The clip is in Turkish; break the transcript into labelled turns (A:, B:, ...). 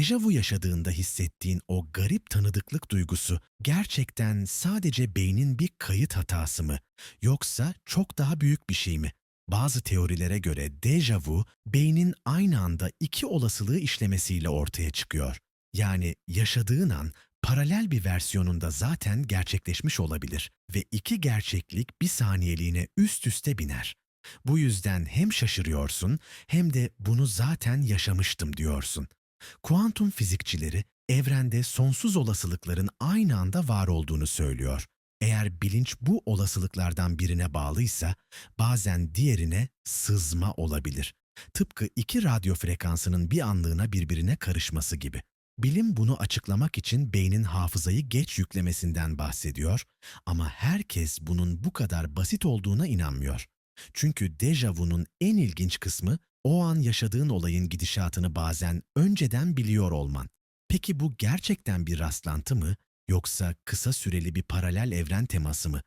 A: dejavu yaşadığında hissettiğin o garip tanıdıklık duygusu gerçekten sadece beynin bir kayıt hatası mı? Yoksa çok daha büyük bir şey mi? Bazı teorilere göre dejavu, beynin aynı anda iki olasılığı işlemesiyle ortaya çıkıyor. Yani yaşadığın an paralel bir versiyonunda zaten gerçekleşmiş olabilir ve iki gerçeklik bir saniyeliğine üst üste biner. Bu yüzden hem şaşırıyorsun hem de bunu zaten yaşamıştım diyorsun. Kuantum fizikçileri evrende sonsuz olasılıkların aynı anda var olduğunu söylüyor. Eğer bilinç bu olasılıklardan birine bağlıysa bazen diğerine sızma olabilir. Tıpkı iki radyo frekansının bir anlığına birbirine karışması gibi. Bilim bunu açıklamak için beynin hafızayı geç yüklemesinden bahsediyor ama herkes bunun bu kadar basit olduğuna inanmıyor. Çünkü dejavunun en ilginç kısmı o an yaşadığın olayın gidişatını bazen önceden biliyor olman. Peki bu gerçekten bir rastlantı mı yoksa kısa süreli bir paralel evren teması mı?